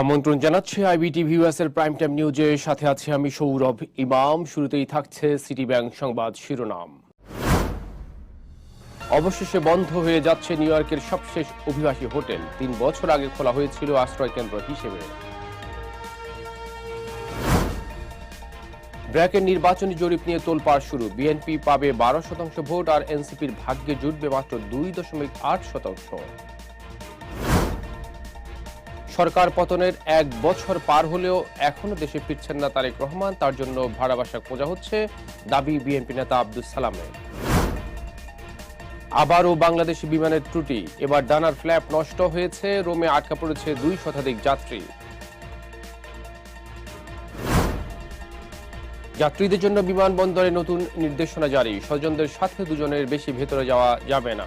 আমন্ত্রণ জানাচ্ছি আইবিটিভি ইউএসের প্রাইম টাইম নিউজে। সাথে আছে আমি সৌরভ ইমাম। শুরুতেই থাকছে সিটি ব্যাংক সংবাদ শিরোনাম। অবশেষে বন্ধ হয়ে যাচ্ছে নিউ ইয়র্কের সবশেষ অভিবাসী হোটেল। তিন বছর আগে খোলা হয়েছিল আশ্রয় কেন্দ্র হিসেবে। ব্র্যাকের নির্বাচনী জরিপ নিয়ে তোলপাড় শুরু। বিএনপি পাবে বারো শতাংশ ভোট আর এনসিপির ভাগ্যে জুটবে মাত্র দুই দশমিক আট শতাংশ। সরকার পতনের এক বছর পার হলেও এখনও দেশে ফিরছেন না তারেক রহমান। তার জন্য ভাড়া বাসা খোঁজা হচ্ছে দাবি বিএনপি নেতা আব্দুল সালামের আবারও বাংলাদেশি বিমানের ত্রুটি। এবার ডানার ফ্ল্যাপ নষ্ট হয়েছে। রোমে আটকা পড়েছে দুই শতাধিক যাত্রী। যাত্রীদের জন্য বিমানবন্দরে নতুন নির্দেশনা জারি। স্বজনদের সাথে দুজনের বেশি ভেতরে যাওয়া যাবে না।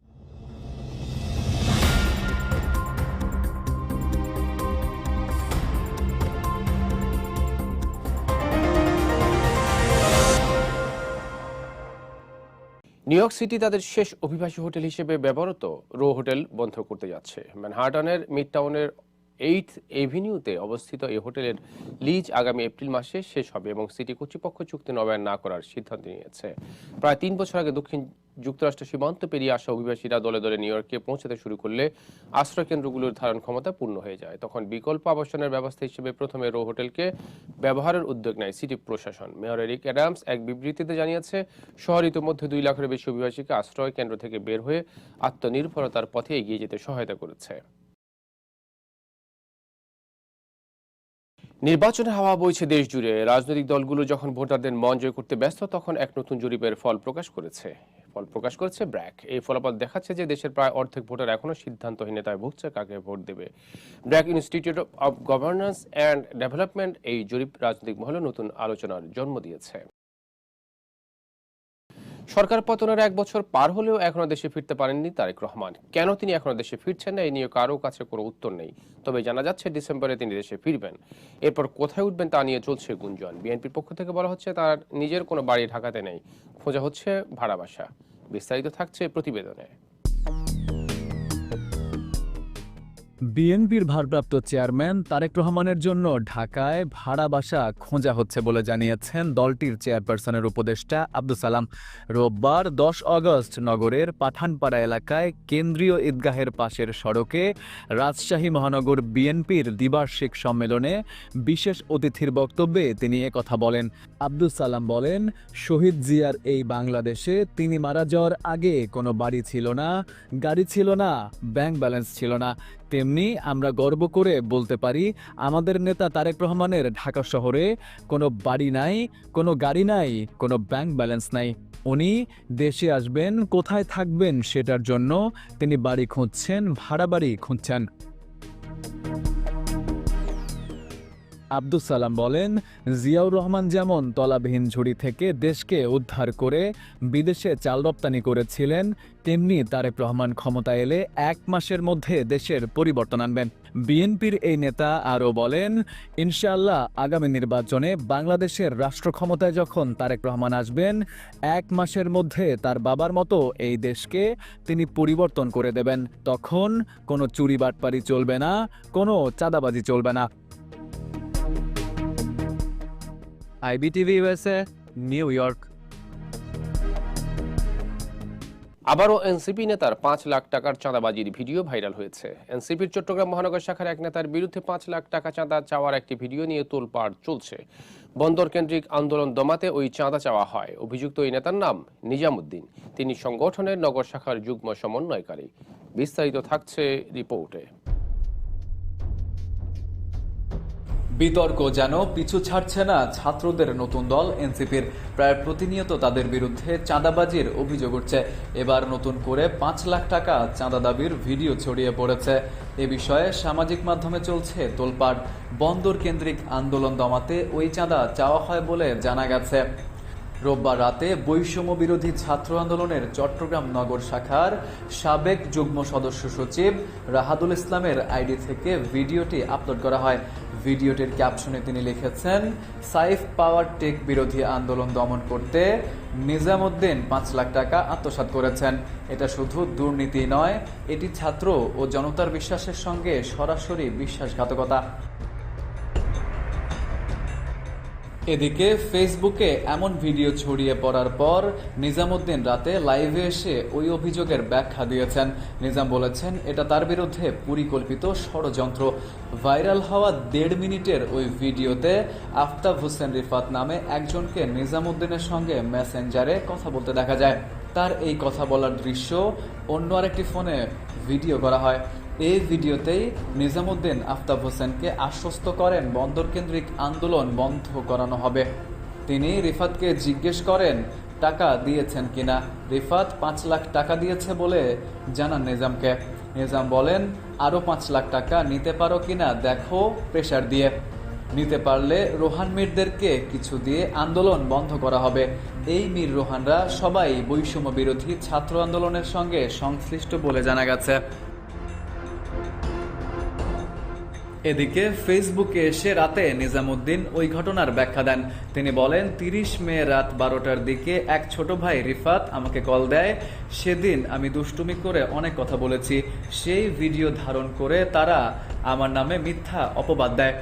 New York City তাদের শেষ অভিবাসী হোটেল হিসেবে ব্যবহৃত রো হোটেল বন্ধ করতে যাচ্ছে। ম্যানহাটনের মিড টাউনের এইথ এভিনিউতে অবস্থিত এই হোটেলের লিজ আগামী এপ্রিল মাসে শেষ হবে এবং সিটি কর্তৃপক্ষ চুক্তি নবায়ন না করার সিদ্ধান্ত নিয়েছে। প্রায় তিন বছর আগে দক্ষিণ যুক্তরাষ্ট্র সীমান্ত পেরিয়ে আসা অভিবাসীরা দলে দলে নিউ ইয়র্কে পৌঁছাতে শুরু করলে আশ্রয় কেন্দ্রগুলোর ধারণ ক্ষমতা পূর্ণ হয়ে যায়। তখন বিকল্প আবাসনের ব্যবস্থা হিসেবে প্রথমে রো হোটেলকে ব্যবহারের উদ্যোগ নেয় সিটি প্রশাসন। মেয়র এরিক অ্যাডামস এক বিবৃতিতে জানিয়েছে, শহর ইতিমধ্যে দুই লাখের বেশি অভিবাসীকে আশ্রয় কেন্দ্র থেকে বের হয়ে আত্মনির্ভরতার পথে এগিয়ে যেতে সহায়তা করেছে। নির্বাচনের হাওয়া বইছে দেশ জুড়ে। রাজনৈতিক দলগুলো যখন ভোটারদের মন জয় করতে ব্যস্ত, তখন এক নতুন জরিপের ফল প্রকাশ করেছে। ফল প্রকাশ করেছে ব্র্যাক। এই ফলাফল দেখাচ্ছে যে দেশের প্রায় অর্ধেক ভোটার এখনও সিদ্ধান্তহীনতায় ভুগছে কাকে ভোট দেবে। BRAC Institute of Governance and Development এই জরিপ রাজনৈতিক মহলে নতুন আলোচনার জন্ম দিয়েছে। সরকার পতনের এক বছর পার হলেও এখনও দেশে ফিরতে পারেননি তারেক রহমান। কেন তিনি এখনও দেশে ফিরছেন না? এই নিয়ে কারও কাছে কোনো উত্তর নেই। তবে জানা যাচ্ছে, ডিসেম্বরে তিনি দেশে ফিরবেন। এরপর কোথায় উঠবেন তা নিয়ে চলছে গুঞ্জন। বিএনপির পক্ষ থেকে বলা হচ্ছে, তার নিজের কোনো বাড়ি ঢাকাতে নেই। খোঁজা হচ্ছে ভাড়া বাসা বিস্তারিত থাকছে প্রতিবেদনে। বিএনপির ভারপ্রাপ্ত চেয়ারম্যান তারেক রহমানের জন্য ঢাকায় ভাড়া বাসা খোঁজা হচ্ছে বলে জানিয়েছেন দলটির চেয়ারপারসনের উপদেষ্টা আব্দুল সালাম। রোববার দশ অগস্ট নগরের পাঠানপাড়া এলাকায় কেন্দ্রীয় ঈদগাহের পাশের সড়কে রাজশাহী মহানগর বিএনপির দ্বিবার্ষিক সম্মেলনে বিশেষ অতিথির বক্তব্যে তিনি কথা বলেন। আব্দুল সালাম বলেন, শহীদ জিয়ার এই বাংলাদেশে তিনি মারা যাওয়ার আগে কোনো বাড়ি ছিল না, গাড়ি ছিল না, ব্যাংক ব্যালেন্স ছিল না। তেমনি আমরা গর্ব করে বলতে পারি, আমাদের নেতা তারেক রহমানের ঢাকা শহরে কোনো বাড়ি নাই, কোনো গাড়ি নাই, কোনো ব্যাংক ব্যালেন্স নাই। উনি দেশে আসবেন, কোথায় থাকবেন সেটার জন্য তিনি বাড়ি খুঁজছেন, ভাড়া বাড়ি খুঁজছেন। আব্দুল সালাম বলেন, জিয়াউর রহমান যেমন তলাবিহীন ঝুড়ি থেকে দেশকে উদ্ধার করে বিদেশে চাল রপ্তানি করেছিলেন, তেমনি তারেক রহমান ক্ষমতা এলে এক মাসের মধ্যে দেশের পরিবর্তন আনবেন। বিএনপির এই নেতা আরও বলেন, ইনশাআল্লাহ আগামী নির্বাচনে বাংলাদেশের রাষ্ট্র ক্ষমতায় যখন তারেক রহমান আসবেন, এক মাসের মধ্যে তার বাবার মতো এই দেশকে তিনি পরিবর্তন করে দেবেন। তখন কোনো চুরি বাটপারি চলবে না, কোনো চাঁদাবাজি চলবে না। আইবিটিভি ইউএসএ নিউ ইয়র্ক আবারও এনসিপি নেতার পাঁচ লাখ টাকার চাঁদাবাজির ভিডিও ভাইরাল হয়েছে। এনসিপির চট্টগ্রাম মহানগর শাখার এক নেতার বিরুদ্ধে পাঁচ লাখ টাকা চাঁদা চাওয়ার একটি ভিডিও নিয়ে তোলপাড় চলছে। বন্দর কেন্দ্রিক আন্দোলন দমাতে ওই চাঁদা চাওয়া হয়। অভিযুক্ত ওই নেতার নাম নিজামুদ্দিন। তিনি সংগঠনের নগর শাখার যুগ্ম সমন্বয়কারী। বিস্তারিত থাকছে রিপোর্টে। বিতর্ক যেন পিছু ছাড়ছে না ছাত্রদের নতুন দল এনসিপির। প্রায় প্রতিনিয়ত তাদের বিরুদ্ধে চাঁদাবাজির অভিযোগ উঠছে। এবার নতুন করে পাঁচ লাখ টাকা চাঁদা দাবির ভিডিও ছড়িয়ে পড়েছে। এ বিষয়ে সামাজিক মাধ্যমে চলছে তোলপাড়। বন্দর কেন্দ্রিক আন্দোলন দমাতে ওই চাঁদা চাওয়া হয় বলে জানা গেছে। রোববার রাতে বৈষম্য বিরোধী ছাত্র আন্দোলনের চট্টগ্রাম নগর শাখার সাবেক যুগ্ম সদস্য সচিব রাহাদুল ইসলামের আইডি থেকে ভিডিওটি আপলোড করা হয়। ভিডিওটির ক্যাপশনে তিনি লিখেছেন, সাইফ পাওয়ার টেক বিরোধী আন্দোলন দমন করতে নিজামুদ্দিন পাঁচ লাখ টাকা আত্মসাত করেছেন। এটা শুধু দুর্নীতি নয়, এটি ছাত্র ও জনতার বিশ্বাসের সঙ্গে সরাসরি বিশ্বাসঘাতকতা। এদিকে ফেসবুকে এমন ভিডিও ছড়িয়ে পড়ার পর নিজামুদ্দিন রাতে লাইভে এসে ওই অভিযোগের ব্যাখ্যা দিয়েছেন। নিজাম বলেছেন, এটা তার বিরুদ্ধে পরিকল্পিত ষড়যন্ত্র। ভাইরাল হওয়া দেড় মিনিটের ওই ভিডিওতে আফতাব হোসেন রিফাত নামে একজনকে নিজামুদ্দিনের সঙ্গে মেসেঞ্জারে কথা বলতে দেখা যায়। তার এই কথা বলার দৃশ্য অন্য আরেকটি ফোনে ভিডিও করা হয়। এই ভিডিওতেই নিজামুদ্দিন আফতাব হোসেনকে আশ্বস্ত করেন বন্দর কেন্দ্রিক আন্দোলন বন্ধ করানো হবে। তিনি রিফাতকে জিজ্ঞেস করেন, টাকা দিয়েছেন কিনা? রিফাত, পাঁচ লাখ টাকা দিয়েছে বলে জানান নিজামকে। নিজাম বলেন আরও পাঁচ লাখ টাকা নিতে পারো কিনা দেখো প্রেশার দিয়ে। নিতে পারলে রোহান মীরদেরকে কিছু দিয়ে আন্দোলন বন্ধ করা হবে। এই মীর রোহানরা সবাই বৈষম্য বিরোধী ছাত্র আন্দোলনের সঙ্গে সংশ্লিষ্ট বলে জানা গেছে। এদিকে ফেসবুকে এসে রাতে নিজামুদ্দিন ওই ঘটনার ব্যাখ্যা দেন। তিনি বলেন, তিরিশ মে রাত বারোটার দিকে এক ছোট ভাই রিফাত আমাকে কল দেয়। সেদিন আমি দুষ্টুমি করে অনেক কথা বলেছি। সেই ভিডিও ধারণ করে তারা আমার নামে মিথ্যা অপবাদ দেয়।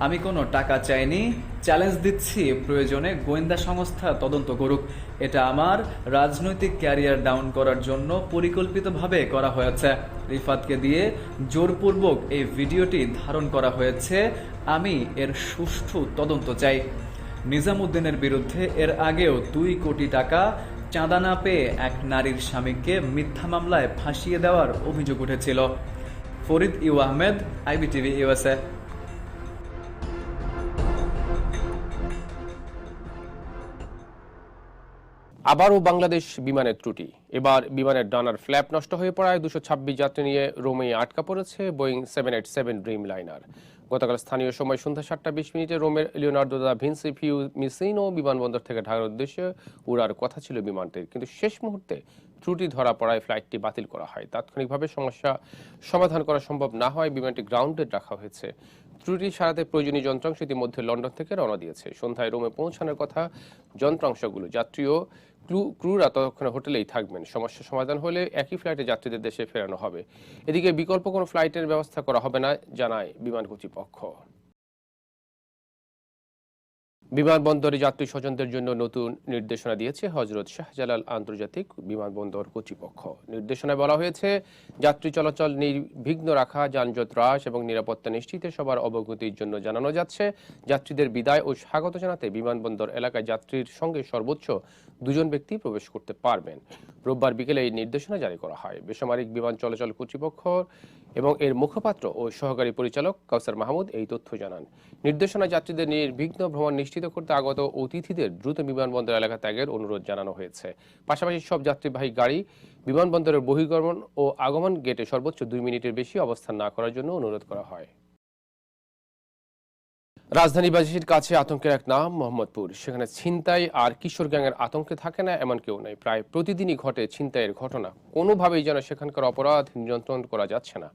আমি কোনো টাকা চাইনি। চ্যালেঞ্জ দিচ্ছি। প্রয়োজনে গোয়েন্দা সংস্থা তদন্ত করুক। এটা আমার রাজনৈতিক ক্যারিয়ার ডাউন করার জন্য পরিকল্পিতভাবে করা হয়েছে। রিফাতকে দিয়ে জোরপূর্বক এই ভিডিওটি ধারণ করা হয়েছে। আমি এর সুষ্ঠু তদন্ত চাই। নিজামুদ্দিনের বিরুদ্ধে এর আগেও দুই কোটি টাকা চাঁদা না পেয়ে এক নারীর স্বামীকে মিথ্যা মামলায় ফাঁসিয়ে দেওয়ার অভিযোগ উঠেছিল। Farid U Ahmed, IBTV USA আবারও বাংলাদেশ বিমানের ত্রুটি। এবার বিমানের ডানার ফ্ল্যাপ নষ্ট হয়ে পড়ায় দুশো ছাব্বিশ যাত্রী নিয়ে রোমে আটকা পড়েছে Boeing seven eight seven Dreamliner গতকাল স্থানীয় সময় সন্ধ্যা সাতটা বিশ মিনিটে রোমের Leonardo da Vinci Fiumicino বিমানবন্দর থেকে ঢাকার উদ্দেশ্যে উড়ার কথা ছিল বিমানটির। কিন্তু শেষ মুহূর্তে ত্রুটি ধরা পড়ায় ফ্লাইটটি বাতিল করা হয়। তাৎক্ষণিকভাবে সমস্যা সমাধান করা সম্ভব না হয় বিমানটি গ্রাউন্ডে রাখা হয়েছে। ত্রুটি সারাতে প্রয়োজনীয় যন্ত্রাংশ ইতিমধ্যে লন্ডন থেকে রওনা দিয়েছে। সন্ধ্যায় রোমে পৌঁছানোর কথা যন্ত্রাংশগুলো। যাত্রীও ক্রু, ক্রুরা ততক্ষণে হোটেলেই থাকবেন। সমস্যা সমাধান হলে একই ফ্লাইটে যাত্রীদের দেশে ফেরানো হবে। এদিকে বিকল্প কোনো ফ্লাইটের ব্যবস্থা করা হবে না, জানায় বিমান কর্তৃপক্ষ। বিমানবন্দরে যাত্রী স্বজনদের জন্য নতুন নির্দেশনা দিয়েছে হজরত শাহজালাল আন্তর্জাতিক বিমানবন্দর কর্তৃপক্ষ। নির্দেশনায় বলা হয়েছে, যাত্রী চলাচল নির্বিঘ্ন রাখা, যানজট হ্রাস এবং নিরাপত্তা নিশ্চিতে সবার অবগতির জন্য জানানো যাচ্ছে। যাত্রীদের বিদায় ও স্বাগত জানাতে বিমানবন্দর এলাকায় যাত্রীর সঙ্গে সর্বোচ্চ দুজন ব্যক্তি প্রবেশ করতে পারবেন। রোববার বিকেলে এই নির্দেশনা জারি করা হয়। বেসামরিক বিমান চলাচল কর্তৃপক্ষ এবং এর মুখপাত্র ও সহকারী পরিচালক কাউসার মাহমুদ এই তথ্য জানান। নির্দেশনা যাত্রীদের নির্বিঘ্ন ভ্রমণ নিশ্চিত করতে আগত অতিথিদের দ্রুত বিমানবন্দর এলাকা ত্যাগের অনুরোধ জানানো হয়েছে। পাশাপাশি সব যাত্রীবাহী গাড়ি, বিমানবন্দরের বহির্গমন ও আগমন গেটে সর্বোচ্চ দুই মিনিটের বেশি অবস্থান না করার জন্য অনুরোধ করা হয়। রাজধানীবাসীর কাছে আতঙ্কের এক নাম, মোহাম্মদপুর। সেখানে ছিনতাই আর কিশোর গ্যাংয়ের আতঙ্কে থাকে না, এমন কেউ নেই। প্রায় প্রতিদিনই ঘটে ছিনতাইয়ের ঘটনা। কোনোভাবেই যেন সেখানকার অপরাধ নিয়ন্ত্রণ করা যাচ্ছে না।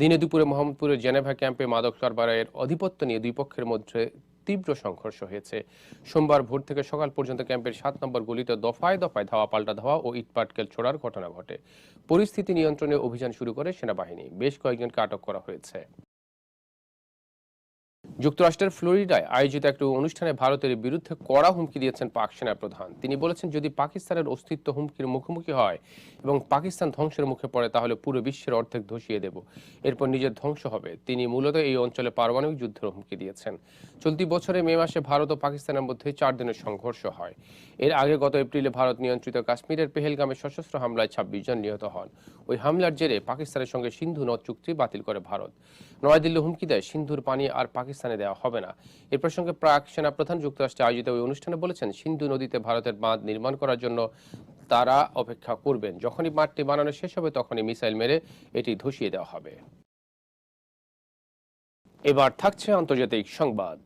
দিনে দুপুরে মোহাম্মদপুরের জেনেভা ক্যাম্পে মাদক কারবারের আধিপত্য নিয়ে দুই পক্ষের মধ্যে তীব্র সংঘর্ষ হয়েছে। সোমবার ভোর থেকে সকাল পর্যন্ত ক্যাম্পের সাত নম্বর গলিতে দফায় দফায় ধাওয়া, পাল্টা ধাওয়া ও ইটপাটকেল ছোড়ার ঘটনা ঘটে। পরিস্থিতি নিয়ন্ত্রণে অভিযান শুরু করে সেনাবাহিনী। বেশ কয়েকজনকে আটক করা হয়েছে। যুক্তরাষ্ট্রের ফ্লোরিডায় আয়োজিত একটি অনুষ্ঠানে ভারতের বিরুদ্ধে কড়া হুমকি দিয়েছেন পাক সেনা প্রধান। তিনি বলেছেন, যদি পাকিস্তানের অস্তিত্ব হুমকির মুখোমুখি হয় এবং পাকিস্তান ধ্বংসের মুখে পড়ে, তাহলে পুরো বিশ্বের অর্ধেক ধসিয়ে দেব। এরপর নিজের ধ্বংস হবে। তিনি মূলত এই অঞ্চলে পারমাণবিক যুদ্ধের হুমকি দিয়েছেন। চলতি বছরে মে মাসে ভারত ও পাকিস্তানের মধ্যে চার দিনের সংঘর্ষ হয়। এর আগে গত এপ্রিলে ভারত নিয়ন্ত্রিত কাশ্মীরের পেহেলগামে সশস্ত্র হামলায় ছাব্বিশ জন নিহত হন। ওই হামলার জেরে পাকিস্তানের সঙ্গে সিন্ধু নদ চুক্তি বাতিল করে ভারত। নয়াদিল্লি হুমকি দেয়, সিন্ধুর পানি আর পাকিস্তানে দেওয়া হবে না। এ প্রসঙ্গে প্রাক সেনাপ্রধান যুক্তরাষ্ট্রে আয়োজিত ওই অনুষ্ঠানে বলেছেন, সিন্ধু নদীতে ভারতের বাঁধ নির্মাণ করার জন্য তারা অপেক্ষা করবেন। যখনই বাঁধটি বানানো শেষ হবে, তখনই মিসাইল মেরে এটি ধসিয়ে দেওয়া হবে। এবার থাকছে আন্তর্জাতিক সংবাদ।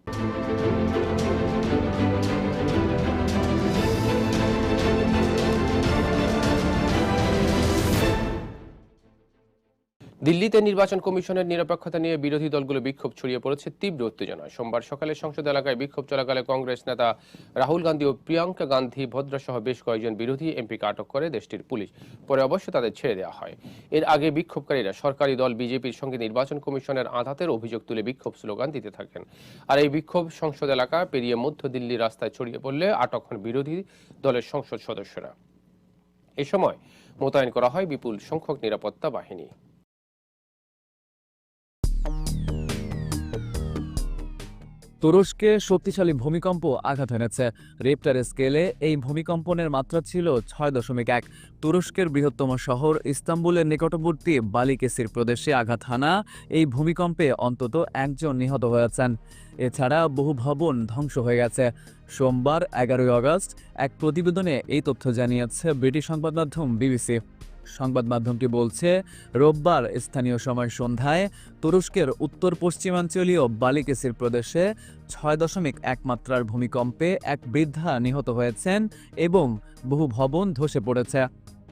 দিল্লিতে নির্বাচন কমিশনের নিরপেক্ষতা নিয়ে বিরোধী দলগুলো বিক্ষোভ ছড়িয়ে পড়েছে তীব্র উত্তেজনা সোমবার সকালে সংসদ এলাকায় বিক্ষোভ চলাকালে কংগ্রেস নেতা রাহুল গান্ধী ও প্রিয়াঙ্কা গান্ধী ভদ্রা সহ বেশ কয়েকজন বিরোধী এমপিকে আটক করে দেশটির পুলিশ। পরে অবশ্য তাদের ছেড়ে দেওয়া হয়। এর আগে বিক্ষোভকারীরা সরকারি দল বিজেপির সঙ্গে নির্বাচন কমিশনের আঘাতের অভিযোগ তুলে বিক্ষোভ স্লোগান দিতে থাকেন। আর এই বিক্ষোভ সংসদ এলাকা পেরিয়ে মধ্য দিল্লির রাস্তায় ছড়িয়ে পড়লে আটক হন বিরোধী দলের সংসদ সদস্যরা। এ সময় মোতায়েন করা হয় বিপুল সংখ্যক নিরাপত্তা বাহিনী। তুরস্কে শক্তিশালী ভূমিকম্প আঘাত এনেছে। রেপ্টার স্কেলে এই ভূমিকম্পনের মাত্রা ছিল ছয় দশমিক এক। তুরস্কের বৃহত্তম শহর ইস্তাম্বুলের নিকটবর্তী বালিকেসির প্রদেশে আঘাত হানা এই ভূমিকম্পে অন্তত একজন নিহত হয়েছেন। এছাড়া বহু ভবন ধ্বংস হয়ে গেছে। সোমবার এগারোই আগস্ট এক প্রতিবেদনে এই তথ্য জানিয়েছে ব্রিটিশ সংবাদ মাধ্যম বিবিসি। সংবাদ মাধ্যমটি বলছে, রোববার স্থানীয় সময় সন্ধ্যায় তুরস্কের উত্তর পশ্চিমাঞ্চলীয় বালিকেসির প্রদেশে ছয় দশমিক এক মাত্রার ভূমিকম্পে এক বৃদ্ধা নিহত হয়েছেন এবং বহু ভবন ধসে পড়েছে।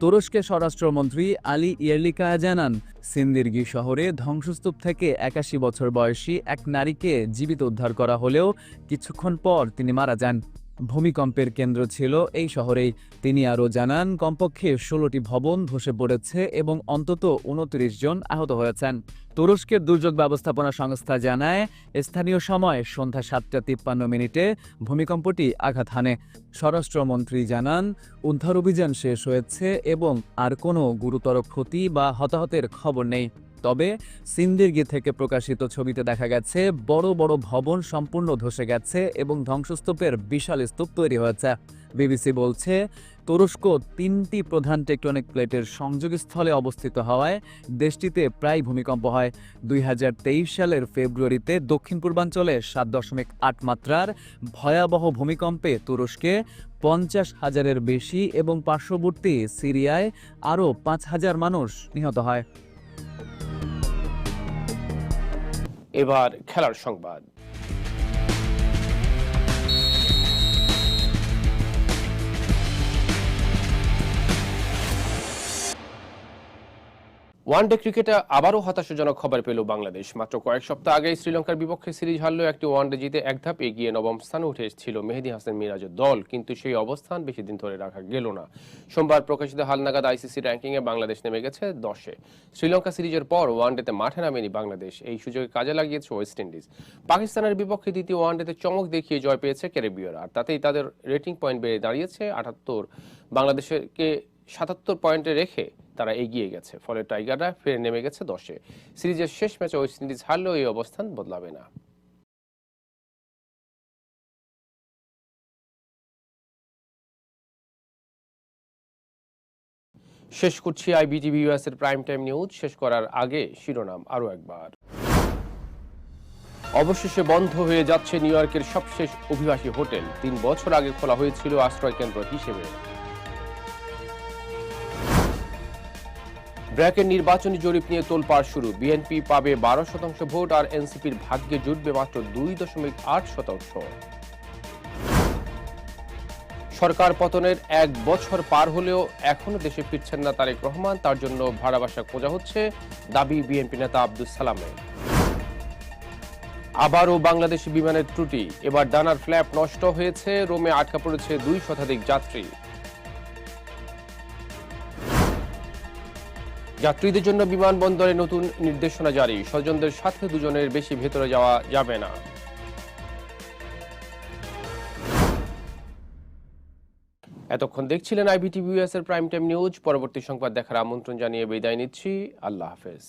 তুরস্কের স্বরাষ্ট্রমন্ত্রী আলী ইয়ারলিকায়া জানান, সিন্দিরগি শহরে ধ্বংসস্তূপ থেকে একাশি বছর বয়সী এক নারীকে জীবিত উদ্ধার করা হলেও কিছুক্ষণ পর তিনি মারা যান। ভূমিকম্পের কেন্দ্র ছিল এই শহরেই। তিনি আরও জানান, কমপক্ষে ষোলোটি ভবন ধসে পড়েছে এবং অন্তত উনত্রিশ জন আহত হয়েছেন। তুরস্কের দুর্যোগ ব্যবস্থাপনা সংস্থা জানায়, স্থানীয় সময় সন্ধ্যা সাতটা তিপ্পান্ন মিনিটে ভূমিকম্পটি আঘাত হানে। স্বরাষ্ট্রমন্ত্রী জানান, উদ্ধার অভিযান শেষ হয়েছে এবং আর কোনো গুরুতর ক্ষতি বা হতাহতের খবর নেই। তবে সিন্দিরগি থেকে প্রকাশিত ছবিতে দেখা গেছে, বড় বড় ভবন সম্পূর্ণ ধসে গেছে এবং ধ্বংসস্তূপের বিশাল স্তূপ তৈরি হয়েছে। বিবিসি বলছে, তুরস্ক তিনটি প্রধান টেকটনিক প্লেটের সংযোগস্থলে অবস্থিত হওয়ায় দেশটিতে প্রায় ভূমিকম্প হয়। দুই হাজার তেইশ সালের ফেব্রুয়ারিতে দক্ষিণ পূর্বাঞ্চলে সাত দশমিক আট মাত্রার ভয়াবহ ভূমিকম্পে তুরস্কে পঞ্চাশ হাজারের বেশি এবং পার্শ্ববর্তী সিরিয়ায় আরও পাঁচ হাজার মানুষ নিহত হয়। এবার খেলার সংবাদ। ওয়ানডে ক্রিকেটে আবারও হতাশাজনক খবর পেল বাংলাদেশ। মাত্র কয়েক সপ্তাহ আগে শ্রীলঙ্কার বিপক্ষে সিরিজ হারল একটি ওয়ানডে জিতে এক ধাপ এগিয়ে নবম স্থানে উঠে এসেছিল মেহেদি হাসান মিরাজের দল, কিন্তু সেই অবস্থান বেশি দিন ধরে রাখা গেল না। সোমবার প্রকাশিত হালনাগাদ আইসিসি র্যাঙ্কিংয়ে বাংলাদেশ নেমে গেছে দশে। শ্রীলঙ্কা সিরিজের পর ওয়ানডেতে মাঠে নামেনি বাংলাদেশ। এই সুযোগে কাজে লাগিয়েছে ওয়েস্ট ইন্ডিজ পাকিস্তানের বিপক্ষে দ্বিতীয় ওয়ানডেতে চমক দেখিয়ে জয় পেয়েছে ক্যারিবিয়ার, আর তাতেই তাদের রেটিং পয়েন্ট বেড়ে দাঁড়িয়েছে আটাত্তর। বাংলাদেশকে সাতাত্তর পয়েন্টে রেখে তারা এগিয়ে গেছে। ফলে টাইগাররা ফিরে নেমে গেছে দশে। সিরিজের শেষ ম্যাচে ওয়েস্ট ইন্ডিজ হারলেও এই অবস্থান বদলাবে না। শেষ করছি আইবিটিভি ইউএস এর প্রাইম টাইম নিউজ। শেষ করার আগে শিরোনাম আরও একবার। অবশেষে বন্ধ হয়ে যাচ্ছে নিউ ইয়র্কের সবশেষ অভিবাসী হোটেল। তিন বছর আগে খোলা হয়েছিল আশ্রয় কেন্দ্র হিসেবে। ব্র্যাকের নির্বাচনী জরিপ নিয়ে তোলপাড় শুরু। বিএনপি পাবে বারো শতাংশ ভোট আর এনসিপির ভাগ্যে জুটবে মাত্র দুই দশমিক আট শতাংশ। সরকার পতনের এক বছর পার হলেও এখনও দেশে ফিরছেন না তারেক রহমান, তার জন্য ভাড়া বাসা খোঁজা হচ্ছে দাবি বিএনপি নেতা আব্দুল সালামের। আবারও বাংলাদেশি বিমানের ত্রুটি, এবার ডানার ফ্ল্যাপ নষ্ট হয়েছে, রোমে আটকা পড়েছে দুই শতাধিক যাত্রী। যাত্রীদের জন্য বিমানবন্দরে নতুন নির্দেশনা জারি। স্বজনদের সাথে দুজনের বেশি ভেতরে যাওয়া যাবে না। এতক্ষণ দেখছিলেন আইবিটিভি এর প্রাইম টাইম নিউজ। পরবর্তী সংবাদ দেখার আমন্ত্রণ জানিয়ে বিদায় নিচ্ছি। আল্লাহ হাফেজ।